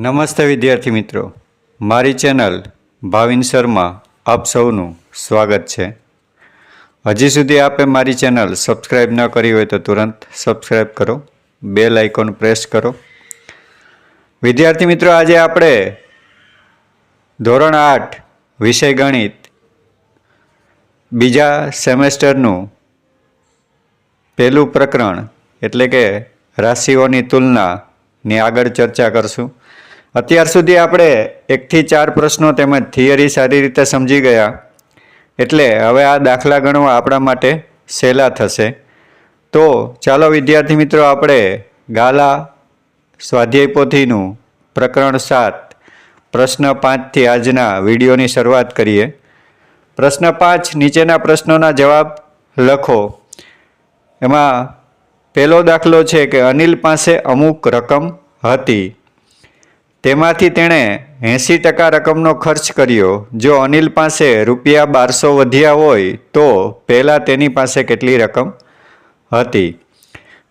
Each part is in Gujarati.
નમસ્તે વિદ્યાર્થી મિત્રો. મારી ચેનલ ભાવિન શર્મા આપ સૌનું સ્વાગત છે. હજી સુધી આપે મારી ચેનલ સબસ્ક્રાઈબ ન કરી હોય તો તુરંત સબસ્ક્રાઈબ કરો. બેલ આઇકોન પ્રેસ કરો. વિદ્યાર્થી મિત્રો, આજે આપણે ધોરણ આઠ વિષય ગણિત બીજા સેમેસ્ટરનું પહેલું પ્રકરણ એટલે કે રાશિઓની તુલનાની આગળ ચર્ચા કરશું. અત્યાર સુધી આપણે એકથી ચાર પ્રશ્નો તેમજ થિયરી સારી રીતે સમજી ગયા. એટલે હવે આ દાખલા ગણવા આપણા માટે સહેલા થશે. તો ચાલો વિદ્યાર્થી મિત્રો, આપણે ગાલા સ્વાધ્યાય પોથીનું પ્રકરણ સાત, પ્રશ્ન પાંચથી આજના વિડીયોની શરૂઆત કરીએ. પ્રશ્ન પાંચ, નીચેના પ્રશ્નોના જવાબ લખો. એમાં પહેલો દાખલો છે કે અનિલ પાસે અમુક રકમ હતી. તેમાંથી તેણે એંસી ટકા રકમનો ખર્ચ કર્યો. જો અનિલ પાસે રૂપિયા બારસો વધ્યા હોય, તો પહેલાં તેની પાસે કેટલી રકમ હતી?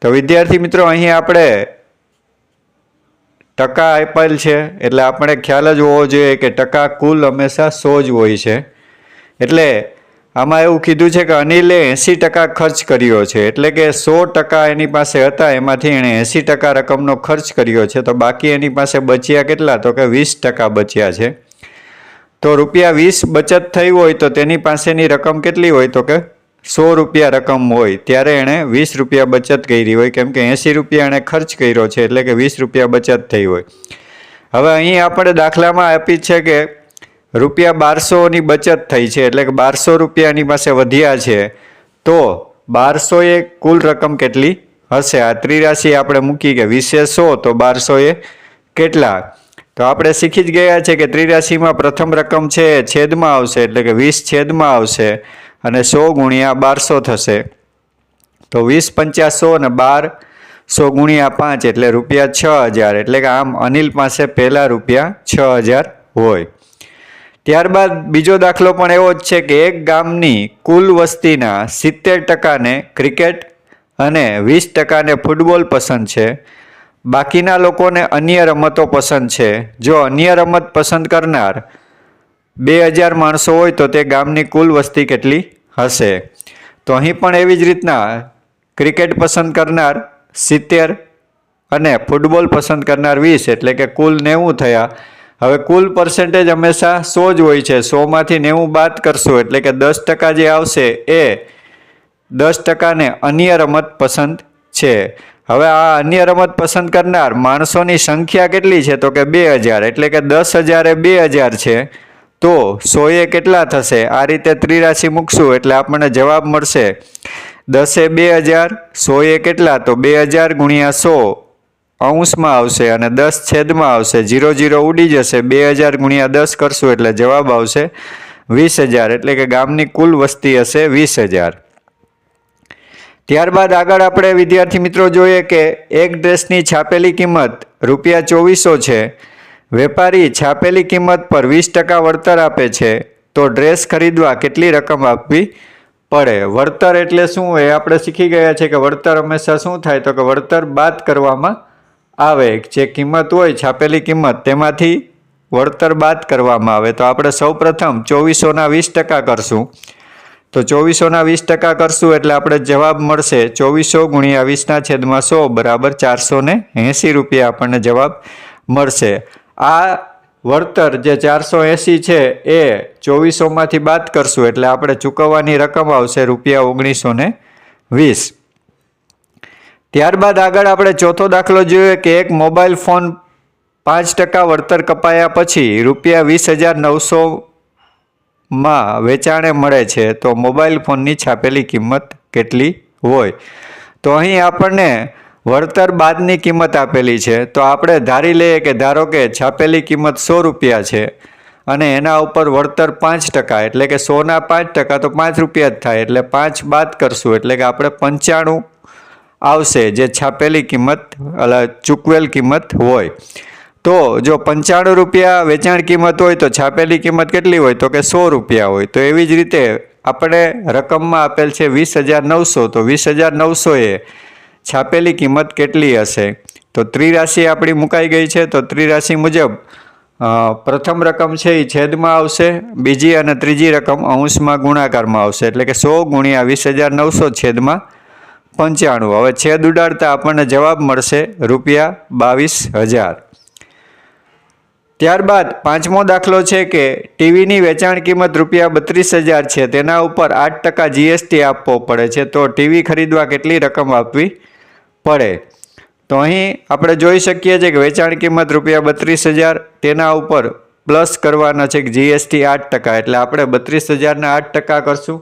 તો વિદ્યાર્થી મિત્રો, અહીં આપણે ટકા આપેલ છે, એટલે આપણે ખ્યાલ જ હોવો જોઈએ કે ટકા કુલ હંમેશા સો જ હોય છે. એટલે આમાં એવું કીધું છે કે અનિલે એંસી ટકા ખર્ચ કર્યો છે. એટલે કે સો ટકા એની પાસે હતા, એમાંથી એણે એંસી ટકા રકમનો ખર્ચ કર્યો છે. તો બાકી એની પાસે બચ્યા કેટલા? તો કે વીસ ટકા બચ્યા છે. તો રૂપિયા વીસ બચત થઈ હોય તો તેની પાસેની રકમ કેટલી હોય? તો કે સો રૂપિયા રકમ હોય. ત્યારે એણે વીસ રૂપિયા બચત કરી હોય. કેમ કે એંસી રૂપિયા એણે ખર્ચ કર્યો છે, એટલે કે વીસ રૂપિયા બચત થઈ હોય. હવે અહીં આપણે દાખલામાં આપી છે કે રૂપિયા બારસોની બચત થઈ છે, એટલે કે બારસો રૂપિયાની પાસે વધ્યા છે, તો બારસો એ કુલ રકમ કેટલી હશે? આ ત્રિરાશી આપણે મૂકી કે વીસે સો, તો બારસો એ કેટલા? તો આપણે શીખી જ ગયા છે કે ત્રિરાશીમાં પ્રથમ રકમ છે છેદમાં આવશે, એટલે કે વીસ છેદમાં આવશે, અને સો ગુણ્યા બારસો થશે. તો વીસ પંચા સો અને બાર, સો ગુણ્યા પાંચ, એટલે રૂપિયા છ હજાર, એટલે કે આમ અનિલ પાસે પહેલાં રૂપિયા છ હજાર હોય. ત્યારબાદ બીજો દાખલો પણ એવો જ છે કે એક ગામની કુલ વસ્તીના સિત્તેર ટકાને ક્રિકેટ અને વીસ ટકાને ફૂટબોલ પસંદ છે. બાકીના લોકોને અન્ય રમતો પસંદ છે. જો અન્ય રમત પસંદ કરનાર બે હજાર માણસો હોય તો તે ગામની કુલ વસ્તી કેટલી હશે? તો અહીં પણ એવી જ રીતના ક્રિકેટ પસંદ કરનાર સિત્તેર અને ફૂટબોલ પસંદ કરનાર વીસ, એટલે કે કુલ નેવું થયા. હવે કુલ પર્સન્ટેજ હંમેશા સો જ હોય છે. સોમાંથી નેવું બાદ કરશું એટલે કે દસ ટકા જે આવશે એ દસ ટકાને અન્ય રમત પસંદ છે. હવે આ અન્ય રમત પસંદ કરનાર માણસોની સંખ્યા કેટલી છે? તો કે બે હજાર. એટલે કે દસ હજારે બે હજાર છે. તો સોએ કેટલા થશે? આ રીતે ત્રિરાશી મૂકશું એટલે આપણને જવાબ મળશે દસે બે હજાર, સોએ કેટલા? તો બે હજાર ગુણ્યા સો. અંશમાં આવશે અને દસ છેદમાં આવશે. જીરો જીરો ઉડી જશે. બે હજાર ગુણ્યા દસ કરશું એટલે જવાબ આવશે વીસ હજાર. એટલે કે ગામની કુલ વસ્તી હશે વીસ હજાર. ત્યારબાદ આગળ આપણે વિદ્યાર્થી મિત્રો જોઈએ કે એક ડ્રેસની છાપેલી કિંમત રૂપિયા ચોવીસો છે. વેપારી છાપેલી કિંમત પર વીસ ટકા વળતર આપે છે. તો ડ્રેસ ખરીદવા કેટલી રકમ આપવી પડે? વળતર એટલે શું? એ આપણે શીખી ગયા છે કે વળતર હંમેશા શું થાય? તો કે વળતર બાદ કરવામાં આવે જે કિંમત હોય, છાપેલી કિંમત, તેમાંથી વળતર બાદ કરવામાં આવે. તો આપણે સૌપ્રથમ ચોવીસોના વીસ ટકા કરશું. તો ચોવીસોના વીસ ટકા કરશું એટલે આપણે જવાબ મળશે ચોવીસો ગુણ્યા વીસના છેદમાં સો બરાબર ચારસો ને એંસી રૂપિયા આપણને જવાબ મળશે. આ વળતર જે ચારસો એંસી છે એ ચોવીસોમાંથી બાદ કરશું એટલે આપણે ચૂકવવાની રકમ આવશે રૂપિયા ઓગણીસો ને વીસ. ત્યારબાદ આગળ આપણે ચોથો દાખલો જોઈએ કે એક મોબાઈલ ફોન પાંચ ટકા વળતર કપાયા પછી રૂપિયા વીસ હજાર નવસોમાં વેચાણે મળે છે, તો મોબાઈલ ફોનની છાપેલી કિંમત કેટલી હોય? તો અહીં આપણને વળતર બાદની કિંમત આપેલી છે, તો આપણે ધારી લઈએ કે ધારો કે છાપેલી કિંમત સો રૂપિયા છે અને એના ઉપર વળતર પાંચ ટકા, એટલે કે સોના પાંચ ટકા, તો પાંચ રૂપિયા જ થાય, એટલે પાંચ બાદ કરશું, એટલે કે આપણે પંચાણું આવશે, જે છાપેલી કિંમત એટલે ચૂકવેલ કિંમત હોય. તો જો પંચાણું રૂપિયા વેચાણ કિંમત હોય, તો છાપેલી કિંમત કેટલી હોય? તો કે સો રૂપિયા હોય. તો એવી જ રીતે આપણે રકમમાં આપેલ છે વીસ હજાર નવસો. તો વીસ હજાર નવસો એ છાપેલી કિંમત કેટલી હશે? તો ત્રિરાશિ આપણી મુકાઈ ગઈ છે. તો ત્રિરાશિ મુજબ પ્રથમ રકમ છે એ છેદમાં આવશે. બીજી અને ત્રીજી રકમ અંશમાં ગુણાકારમાં આવશે. એટલે કે સો ગુણ્યા વીસ હજાર નવસો છેદમાં પંચાણું. હવે છેદ ઉડાડતા આપણને જવાબ મળશે રૂપિયા બાવીસ હજાર. ત્યારબાદ પાંચમો દાખલો છે કે ટીવીની વેચાણ કિંમત રૂપિયા બત્રીસ હજાર છે. તેના ઉપર આઠ ટકા જીએસટી આપવો પડે છે. તો ટીવી ખરીદવા કેટલી રકમ આપવી પડે? તો અહીં આપણે જોઈ શકીએ છીએ કે વેચાણ કિંમત રૂપિયા બત્રીસ હજાર તેના ઉપર પ્લસ કરવાના છે કે જીએસટી આઠ ટકા. એટલે આપણે બત્રીસ હજારના આઠ ટકા કરશું.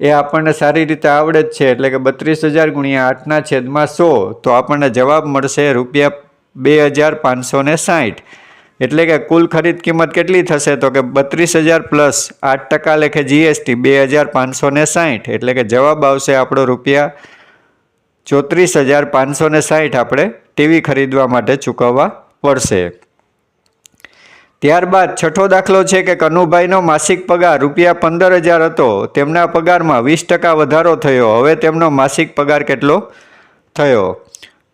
એ આપણને સારી રીતે આવડે જ છે. એટલે કે બત્રીસ હજાર ગુણ્યા આઠના છેદમાં સો, તો આપણને જવાબ મળશે રૂપિયા બે હજાર પાંચસો ને સાઠ. એટલે કે કુલ ખરીદ કિંમત કેટલી થશે? તો કે બત્રીસ હજાર પ્લસ આઠ ટકા લેખે જીએસટી બે હજાર પાંચસો ને સાઠ. એટલે કે જવાબ આવશે આપણો રૂપિયા ચોત્રીસ હજાર પાંચસો ને સાઠ આપણે ટીવી ખરીદવા માટે ચૂકવવા પડશે. ત્યારબાદ છઠ્ઠો દાખલો છે કે કનુભાઈનો માસિક પગાર રૂપિયા પંદર હજાર હતો. તેમના પગારમાં વીસ ટકા વધારો થયો. હવે તેમનો માસિક પગાર કેટલો થયો?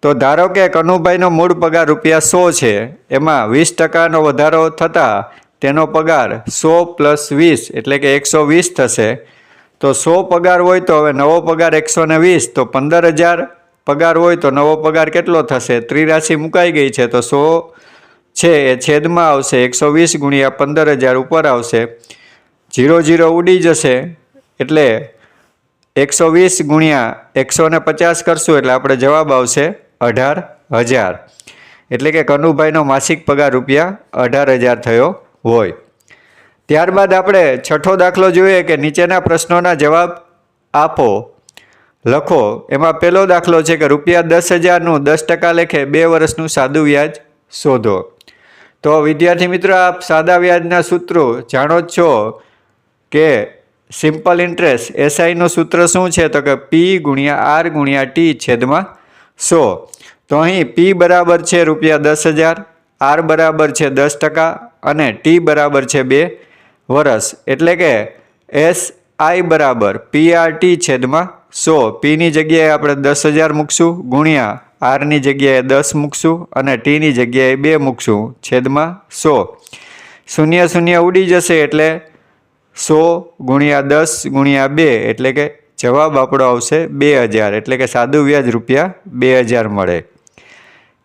તો ધારો કે કનુભાઈનો મૂળ પગાર રૂપિયા સો છે, એમાં વીસ ટકાનો વધારો થતાં તેનો પગાર સો પ્લસ વીસ, એટલે કે એકસો વીસ થશે. તો સો પગાર હોય તો હવે નવો પગાર એકસો ને વીસ, તો પંદર હજાર પગાર હોય તો નવો પગાર કેટલો થશે? ત્રિરાશિ મુકાઈ ગઈ છે, તો સો છે, એ છેદમાં આવશે એકસો વીસ ગુણ્યા પંદર હજાર ઉપર આવશે. જીરો જીરો ઉડી જશે, એટલે એકસો વીસ ગુણ્યા એકસો ને પચાસ કરશું, એટલે આપણે જવાબ આવશે અઢાર હજાર. એટલે કે કનુભાઈનો માસિક પગાર રૂપિયા અઢાર હજાર થયો હોય. ત્યારબાદ આપણે છઠ્ઠો દાખલો જોઈએ કે નીચેના પ્રશ્નોના જવાબ આપો. લખો. એમાં પહેલો દાખલો છે કે રૂપિયા દસ હજારનું દસ ટકા લેખે બે વર્ષનું સાદું વ્યાજ શોધો. તો વિદ્યાર્થી મિત્રો, આપ સાદા વ્યાજના સૂત્રો જાણો જ છો કે સિમ્પલ ઇન્ટરેસ્ટ એસઆઈનું સૂત્ર શું છે? તો કે પી ગુણ્યા આર ગુણ્યા ટી છેદમાં સો. તો અહીં પી બરાબર છે રૂપિયા દસ હજાર આર બરાબર છે દસ ટકા અને ટી બરાબર છે બે વર્ષ એટલે કે એસ આઈ બરાબર પી આર ટી છેદમાં સો. પીની જગ્યાએ આપણે દસ હજાર મૂકશું ગુણ્યા આરની જગ્યાએ દસ મૂકશું અને ટીની જગ્યાએ બે મૂકશું. છેદમાં સો. શૂન્ય શૂન્ય ઉડી જશે એટલે સો ગુણ્યા દસ ગુણ્યા બે એટલે કે જવાબ આપણો આવશે બે હજાર એટલે કે સાદું વ્યાજ રૂપિયા બે હજાર મળે.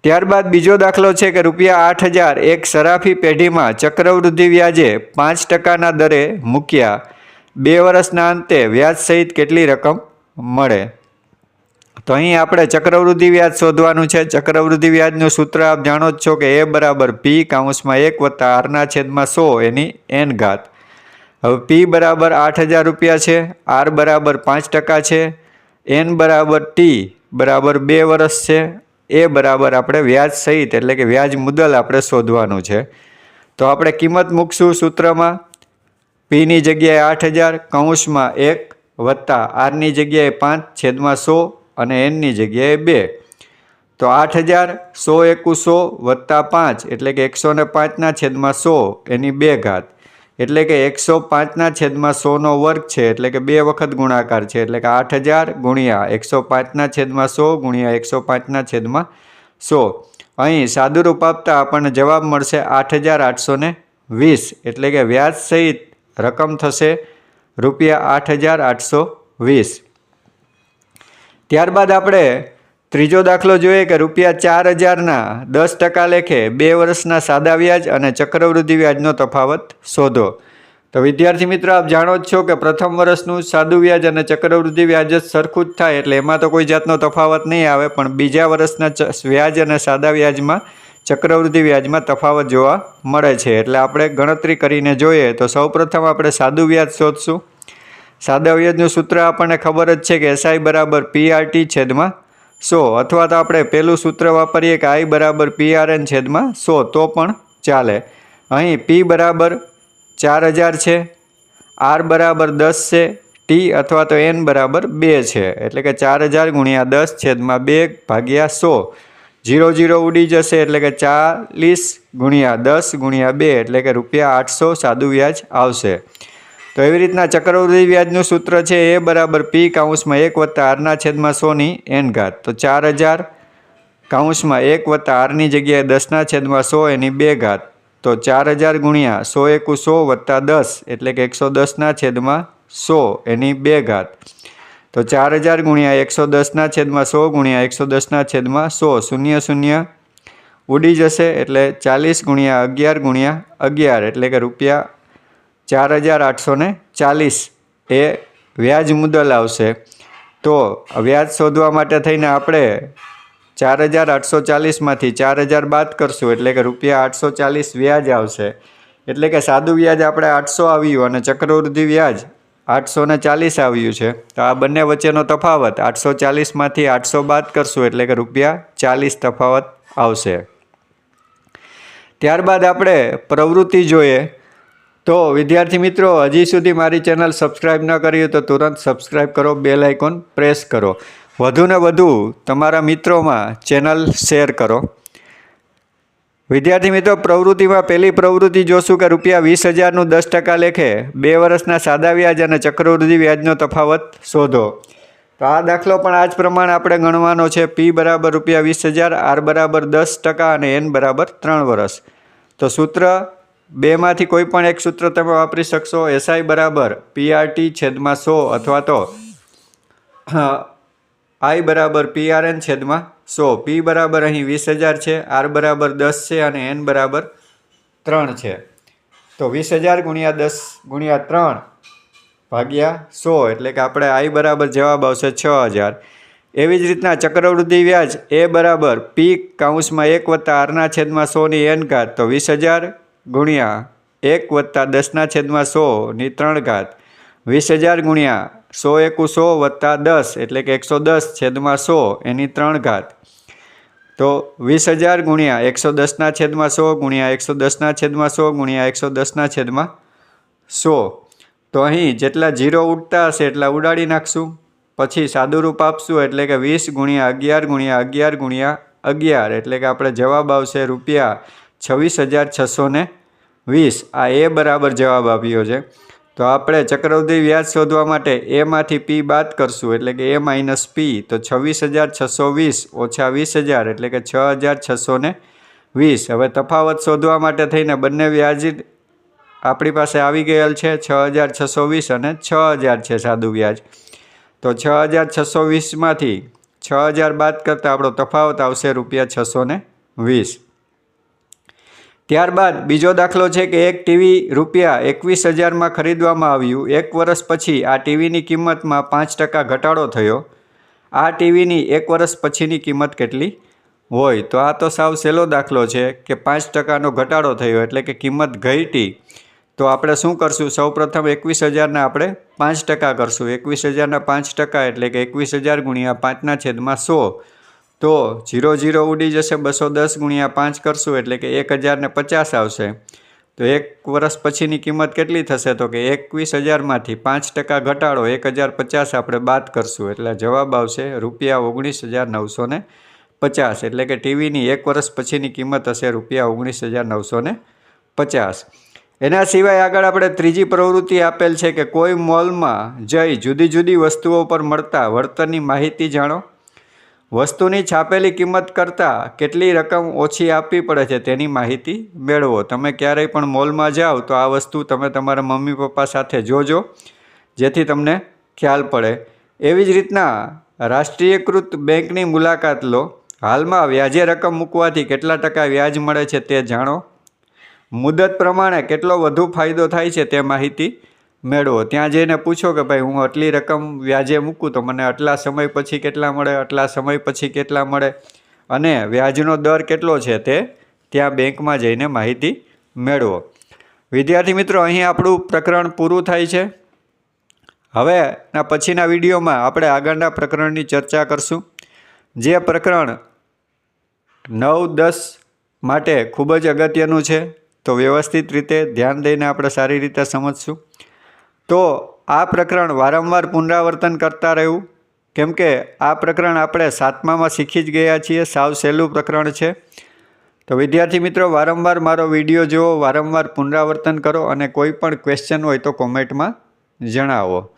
ત્યારબાદ બીજો દાખલો છે કે રૂપિયા આઠ હજાર એક સરાફી પેઢીમાં ચક્રવૃદ્ધિ વ્યાજે પાંચ ટકાના દરે મૂક્યા. બે વર્ષના અંતે વ્યાજ સહિત કેટલી રકમ મળે? તો અહીં આપણે ચક્રવૃદ્ધિ વ્યાજ શોધવાનું છે. ચક્રવૃદ્ધિ વ્યાજનું સૂત્ર આપ જાણો જ છો કે એ બરાબર પી કાઉન્સમાં એક વત્તા આરના છેદમાં સો એની એન ઘાત. હવે પી બરાબર આઠ હજાર રૂપિયા છે આર બરાબર પાંચ ટકા છે એન બરાબર ટી બરાબર બે વર્ષ છે, એ બરાબર આપણે વ્યાજ સહિત એટલે કે વ્યાજ મુદલ આપણે શોધવાનું છે. તો આપણે કિંમત મૂકશું સૂત્રમાં. પીની જગ્યાએ આઠ હજાર કૌંસમાં એક વત્તા આરની જગ્યાએ પાંચ છેદમાં સો અને એનની જગ્યાએ બે. તો આઠ હજાર સો એકુસો વત્તા પાંચ એટલે કે એકસો ને પાંચના છેદમાં સો એની બે ઘાત. એટલે કે એકસો પાંચના છેદમાં સોનો વર્ગ છે એટલે કે બે વખત ગુણાકાર છે એટલે કે આઠ હજાર ગુણ્યા એકસો પાંચના છેદમાં સો ગુણ્યા એકસો પાંચના છેદમાં સો. અહીં સાદુરૂપ આપતા આપણને જવાબ મળશે આઠ હજાર આઠસો ને વીસ એટલે કે વ્યાજ સહિત રકમ થશે રૂપિયા આઠ હજાર આઠસો વીસ. ત્યારબાદ આપણે ત્રીજો દાખલો જોઈએ કે રૂપિયા ચાર હજારના દસ ટકા લેખે બે વર્ષના સાદા વ્યાજ અને ચક્રવૃદ્ધિ વ્યાજનો તફાવત શોધો. તો વિદ્યાર્થી મિત્રો, આપ જાણો જ છો કે પ્રથમ વર્ષનું સાદું વ્યાજ અને ચક્રવૃદ્ધિ વ્યાજ જ સરખું જ થાય એટલે એમાં તો કોઈ જાતનો તફાવત નહીં આવે, પણ બીજા વર્ષના વ્યાજ અને સાદા વ્યાજમાં ચક્રવૃદ્ધિ વ્યાજમાં તફાવત જોવા મળે છે. એટલે આપણે ગણતરી કરીને જોઈએ તો સૌપ્રથમ આપણે સાદું વ્યાજ શોધશું. સાદા વ્યાજનું સૂત્ર આપણને ખબર જ છે કે એસઆઈ બરાબર પીઆરટી છેદમાં સો. અથવા તો આપણે પેલું સૂત્ર વાપરીએ કે આઈ બરાબર પીઆરએન છેદમાં સો, તો પણ ચાલે. અહીં પી બરાબર ચાર હજાર છે. આર બરાબર દસ છે. ટી અથવા તો એન બરાબર બે છે. એટલે કે ચાર હજાર ગુણ્યા દસ છેદમાં બે ભાગ્યા સો. જીરો જીરો ઉડી જશે એટલે કે ચાલીસ ગુણ્યા દસ ગુણ્યા બે. એટલે કે રૂપિયા આઠસો સાદું વ્યાજ આવશે. તો એવી રીતના ચક્રવૃદ્ધિ વ્યાજનું સૂત્ર છે એ બરાબર પી કાઉન્સમાં એક વત્તા આરના છેદમાં સોની એન ઘાત. તો ચાર હજાર કાઉન્સમાં એક વત્તા આરની જગ્યાએ દસના છેદમાં સો એની બે ઘાત. તો ચાર હજાર ગુણ્યા સો એકુ સો વત્તા દસ એટલે કે એકસો દસના છેદમાં સો એની બે ઘાત. તો ચાર હજાર ગુણ્યા એકસો દસના છેદમાં સો ગુણ્યા એકસો દસના છેદમાં સો શૂન્ય શૂન્ય ઉડી જશે એટલે ચાલીસ ગુણ્યા અગિયાર ગુણ્યા અગિયાર એટલે કે રૂપિયા ચાર હજાર આઠસો ને ચાલીસ એ વ્યાજ મુદલ આવશે. તો વ્યાજ શોધવા માટે થઈને આપણે ચાર હજાર આઠસો ચાલીસમાંથી ચાર હજાર બાદ કરશું, એટલે કે રૂપિયા આઠસો ચાલીસ વ્યાજ આવશે. એટલે કે સાદું વ્યાજ આપણે આઠસો આવ્યું અને ચક્રવૃદ્ધિ વ્યાજ આઠસો ને ચાલીસ આવ્યું છે. તો આ બંને વચ્ચેનો તફાવત આઠસો ચાલીસમાંથી આઠસો બાદ કરશું, એટલે કે રૂપિયા ચાલીસ તફાવત આવશે. ત્યારબાદ આપણે પ્રવૃત્તિ જોઈએ. તો વિદ્યાર્થી મિત્રો, હજી સુધી મારી ચેનલ સબસ્ક્રાઈબ ન કરી તો તુરંત સબસ્ક્રાઈબ કરો, બેલ આઇકોન પ્રેસ કરો. વધુને વધુ તમારા મિત્રોમાં ચેનલ શેર કરો. વિદ્યાર્થી મિત્રો, પ્રવૃત્તિમાં પહેલી પ્રવૃત્તિ જોશું કે રૂપિયા વીસ હજારનું દસ ટકા લેખે બે વર્ષના સાદા વ્યાજ અને ચક્રવૃદ્ધિ વ્યાજનો તફાવત શોધો. તો આ દાખલો પણ આ જ પ્રમાણે આપણે ગણવાનો છે. પી બરાબર રૂપિયા વીસ હજાર, આર બરાબર દસ ટકા અને એન બરાબર ત્રણ વર્ષ તો સૂત્ર બેમાંથી કોઈ પણ એક સૂત્ર તમે વાપરી શકશો. એસઆઈ બરાબર પીઆરટી છેદમાં સો અથવા તો આઈ બરાબર પીઆરએન છેદમાં સો. પી બરાબર અહીં વીસ હજાર છે આર બરાબર દસ છે અને એન બરાબર ત્રણ છે. તો વીસ હજાર ગુણ્યા દસ ગુણ્યા ત્રણ ભાગ્યા સો, એટલે કે આપણે આઈ બરાબર જવાબ આવશે છ હજાર. એવી જ રીતના ચક્રવૃદ્ધિ વ્યાજ એ બરાબર પી કાઉન્સમાં એક વત્તા આરના છેદમાં સોની એન ઘાત. તો વીસ હજાર ગુણ્યા એક વત્તા દસના છેદમાં સોની ત્રણ ઘાત. વીસ હજાર ગુણ્યા સો એકુ સો વત્તા દસ એટલે કે એકસો દસ છેદમાં સો એની ત્રણ ઘાત. તો વીસ હજાર ગુણ્યા એકસો દસના છેદમાં સો ગુણ્યા એકસો દસના છેદમાં સો ગુણ્યા એકસો દસના છેદમાં સો. તો અહીં જેટલા જીરો ઉડતા હશે એટલા ઉડાડી નાખશું. પછી સાદુરૂપ આપશું એટલે કે વીસ ગુણ્યા અગિયાર ગુણ્યા અગિયાર ગુણ્યા અગિયાર એટલે કે આપણે જવાબ આવશે રૂપિયા છવ્વીસ હજાર છસો ને વીસ. આ એ બરાબર જવાબ આપ્યો છે. તો આપણે ચક્રવૃદ્ધિ વ્યાજ શોધવા માટે એમાંથી પી બાદ કરશું, એટલે કે એ માઇનસ પી. તો છવ્વીસ હજાર છસો વીસ ઓછા વીસ હજાર, એટલે કે છ હજાર છસો ને વીસ. હવે તફાવત શોધવા માટે થઈને બંને વ્યાજ આપણી પાસે આવી ગયેલ છે, છ હજાર છસો વીસ અને છ હજાર છે સાદું વ્યાજ. તો છ હજાર છસો વીસમાંથી છ હજાર બાદ કરતાં આપણો તફાવત આવશે રૂપિયા છસો વીસ. ત્યારબાદ બીજો દાખલો છે કે એક ટીવી રૂપિયા એકવીસ હજારમાં ખરીદવામાં આવ્યું. એક વર્ષ પછી આ ટીવીની કિંમતમાં પાંચ ટકા ઘટાડો થયો. આ ટીવીની એક વર્ષ પછીની કિંમત કેટલી હોય? તો આ તો સાવ સહેલો દાખલો છે કે પાંચ ટકાનો ઘટાડો થયો એટલે કે કિંમત ઘટી. તો આપણે શું કરશું? સૌપ્રથમ એકવીસ હજારના આપણે પાંચ ટકા કરશું. એકવીસ હજારના પાંચ ટકા એટલે કે એકવીસ હજાર ગુણ્યા પાંચના છેદમાં સો. તો જીરો જીરો ઉડી જશે, બસો દસ ગુણ્યા પાંચ કરશું, એટલે કે એક હજારને પચાસ આવશે. તો એક વર્ષ પછીની કિંમત કેટલી થશે? તો કે એકવીસ હજારમાંથી પાંચ ટકા ઘટાડો, એક હજાર પચાસ આપણે બાદ કરશું. એટલે જવાબ આવશે રૂપિયા ઓગણીસ હજાર નવસો ને પચાસ. એટલે કે ટીવીની એક વર્ષ પછીની કિંમત હશે રૂપિયા ઓગણીસ હજાર નવસો ને પચાસ. એના સિવાય આગળ આપણે ત્રીજી પ્રવૃત્તિ આપેલ છે કે કોઈ મોલમાં જઈ જુદી જુદી વસ્તુઓ પર મળતા વળતરની માહિતી જાણો. વસ્તુની છાપેલી કિંમત કરતાં કેટલી રકમ ઓછી આપવી પડે છે તેની માહિતી મેળવો. તમે ક્યારેય પણ મોલમાં જાઓ તો આ વસ્તુ તમે તમારા મમ્મી પપ્પા સાથે જોજો, જેથી તમને ખ્યાલ પડે. એવી જ રીતના રાષ્ટ્રીયકૃત બેંકની મુલાકાત લો. હાલમાં વ્યાજે રકમ મૂકવાથી કેટલા ટકા વ્યાજ મળે છે તે જાણો. મુદત પ્રમાણે કેટલો વધુ ફાયદો થાય છે તે માહિતી મેળવો. ત્યાં જઈને પૂછો કે ભાઈ, હું આટલી રકમ વ્યાજે મૂકું તો મને આટલા સમય પછી કેટલા મળે, આટલા સમય પછી કેટલા મળે? અને વ્યાજનો દર કેટલો છે તે ત્યાં બેંકમાં જઈને માહિતી મેળવો. વિદ્યાર્થી મિત્રો, અહીં આપણું પ્રકરણ પૂરું થાય છે. હવે ના પછીના વિડીયોમાં આપણે આગળના પ્રકરણની ચર્ચા કરશું. જે પ્રકરણ નવ દસ માટે ખૂબ જ અગત્યનું છે, તો વ્યવસ્થિત રીતે ધ્યાન દઈને આપણે સારી રીતે સમજશું. તો આ પ્રકરણ વારંવાર પુનરાવર્તન કરતા રહેવું? કેમ કે આ પ્રકરણ આપણે સાતમામાં શીખી જ ગયા છીએ, સાવ સહેલું પ્રકરણ છે. તો વિદ્યાર્થી મિત્રો, વારંવાર મારો વીડિયો જુઓ, વારંવાર પુનરાવર્તન કરો અને કોઈ પણ ક્વેશ્ચન હોય તો કોમેન્ટમાં જણાવો.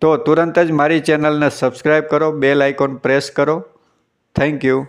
તો તુરંત જ મારી ચેનલને સબસ્ક્રાઈબ કરો બેલ આઇકોન પ્રેસ કરો. Thank you